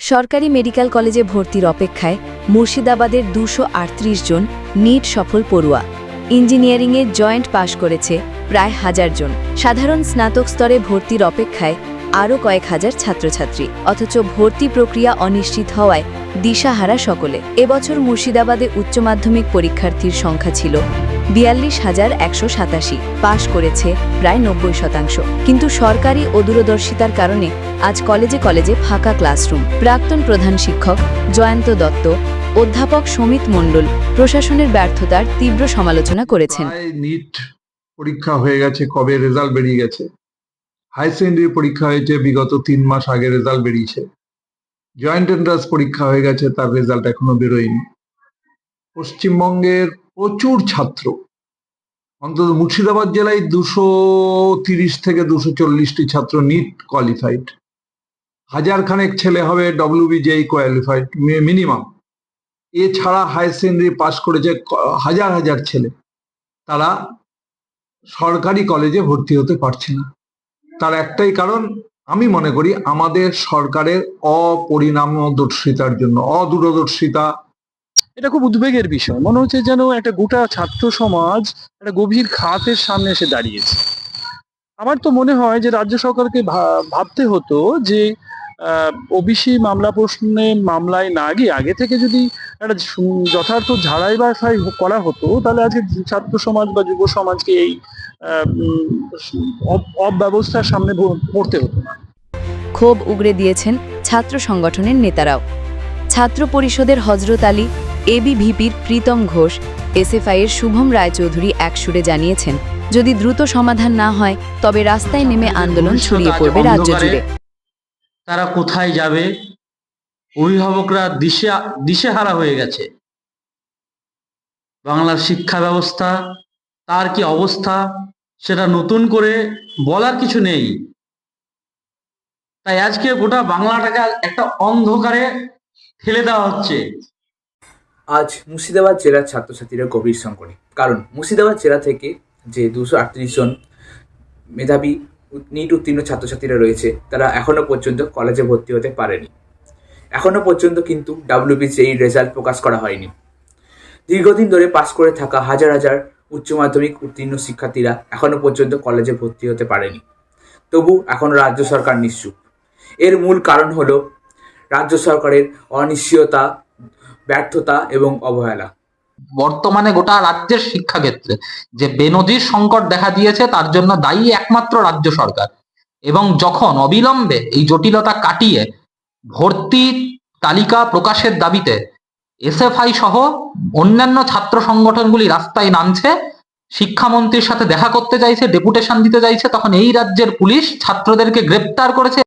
সরকারি মেডিকেল কলেজে ভর্তির অপেক্ষায় মুর্শিদাবাদের দুশো জন নিট সফল পড়ুয়া। ইঞ্জিনিয়ারিংয়ে জয়েন্ট পাশ করেছে প্রায় হাজার জন। সাধারণ স্নাতক স্তরে ভর্তির অপেক্ষায় আরও কয়েক হাজার ছাত্রছাত্রী। অথচ ভর্তি প্রক্রিয়া অনিশ্চিত হওয়ায় দিশাহারা সকলে। এবছর মুর্শিদাবাদে উচ্চ মাধ্যমিক পরীক্ষার্থীর সংখ্যা ছিল বিয়াল্লিশ হাজার একশো সাতাশি। পাশ করেছে প্রায় নব্বই শতাংশ। কিন্তু সরকারি ও দূরদর্শিতার কারণে আজ কলেজে কলেজে ফাঁকা ক্লাসরুম। প্রাক্তন প্রধান শিক্ষক জয়ন্ত দত্ত, অধ্যাপক সমিত মণ্ডল প্রশাসনের ব্যর্থতার তীব্র সমালোচনা করেছেন। নিট পরীক্ষা হয়ে গেছে, কবে রেজাল্ট বেরিয়ে গেছে? হাই সেকেন্ডারি পরীক্ষা হয়েছে, বিগত তিন মাস আগে রেজাল্ট বেরিয়েছে। জয়েন্ট এন্ট্রান্স পরীক্ষা হয়ে গেছে, তার রেজাল্ট এখনও বেরোয়নি। পশ্চিমবঙ্গের প্রচুর ছাত্র। অন্তত মুর্শিদাবাদ জেলায় দুশো তিরিশ থেকে দুশো চল্লিশটি ছাত্র নিট কোয়ালিফাইড হাজার খানেক ছেলে হবে ডব্লিউবিজেই কোয়ালিফাইড মিনিমাম এছাড়া হায়ার সেকেন্ডারি পাস করেছে হাজার হাজার ছেলে। তারা সরকারি কলেজে ভর্তি হতে পারছে না। তার একটাই কারণ, আমি মনে করি আমাদের সরকারের অপরিণামদর্শিতার জন্য, অদূরদর্শিতা এটা খুব উদ্বেগের বিষয়। মনে হচ্ছে যেন একটা গোটা ছাত্র সমাজ একটা গভীর খাতের সামনে এসে দাঁড়িয়েছে। আমার তো মনে হয় যে রাজ্য সরকারকে ভাবতে হতো যে ওবিসি মামলা প্রশ্নে মামলায় না গিয়ে আগে থেকে যদি একটা যথার্থ ঝাড়াই বাছাই করা হতো, তাহলে আজকে ছাত্র সমাজ বা যুব সমাজকে এই অব- অব্যবস্থার সামনে পড়তে হতো না। ক্ষোভ উগরে দিয়েছেন ছাত্র সংগঠনের নেতারাও। ছাত্র পরিষদের হজরত আলী এবিভিপির প্রীতম ঘোষ এসএফআইয়ের শুভম রায়চৌধুরী এক সুরে জানিয়েছেন যদি দ্রুত সমাধান না হয় তবে রাস্তায় নেমে আন্দোলন ছড়িয়ে পড়বে রাজ্য জুড়ে। তারা কোথায় যাবে? অভিভাবকরা দিশে দিশেহারা হয়ে গেছে। বাংলার শিক্ষা ব্যবস্থা তার কি অবস্থা সেটা নতুন করে বলার কিছু নেই। তাই আজকে গোটা বাংলাটাকে একটা অন্ধকারে ঠেলে দেওয়া হচ্ছে। আজ মুর্শিদাবাদ জেলার ছাত্রছাত্রীরা গভীর সংকটে কারণ মুর্শিদাবাদ জেলা থেকে যে দুশো আটত্রিশ জন মেধাবী নিট উত্তীর্ণ ছাত্রছাত্রীরা রয়েছে, তারা এখনও পর্যন্ত কলেজে ভর্তি হতে পারেনি। এখনও পর্যন্ত কিন্তু ডাব্লিউবিসিই রেজাল্ট প্রকাশ করা হয়নি। দীর্ঘদিন ধরে পাশ করে থাকা হাজার হাজার উচ্চ মাধ্যমিক উত্তীর্ণ শিক্ষার্থীরা এখনও পর্যন্ত কলেজে ভর্তি হতে পারেনি। তবু এখন রাজ্য সরকার নিশ্চুপ। এর মূল কারণ হলো, রাজ্য সরকারের অনিশ্চয়তা ব্যর্থতা এবং অবহেলা। বর্তমানে গোটা রাজ্যের শিক্ষাক্ষেত্রে যে বেনজির সংকট দেখা দিয়েছে, তার জন্য দায়ী একমাত্র রাজ্য সরকার। এবং যখন অবিলম্বে এই জটিলতা কাটিয়ে ভর্তি তালিকা প্রকাশের দাবিতে এসএফআই সহ অন্যান্য ছাত্র সংগঠনগুলি রাস্তায় নামছে, শিক্ষামন্ত্রীর সাথে দেখা করতে চাইছে, ডেপুটেশন দিতে চাইছে, তখন এই রাজ্যের পুলিশ ছাত্রদেরকে গ্রেপ্তার করেছে।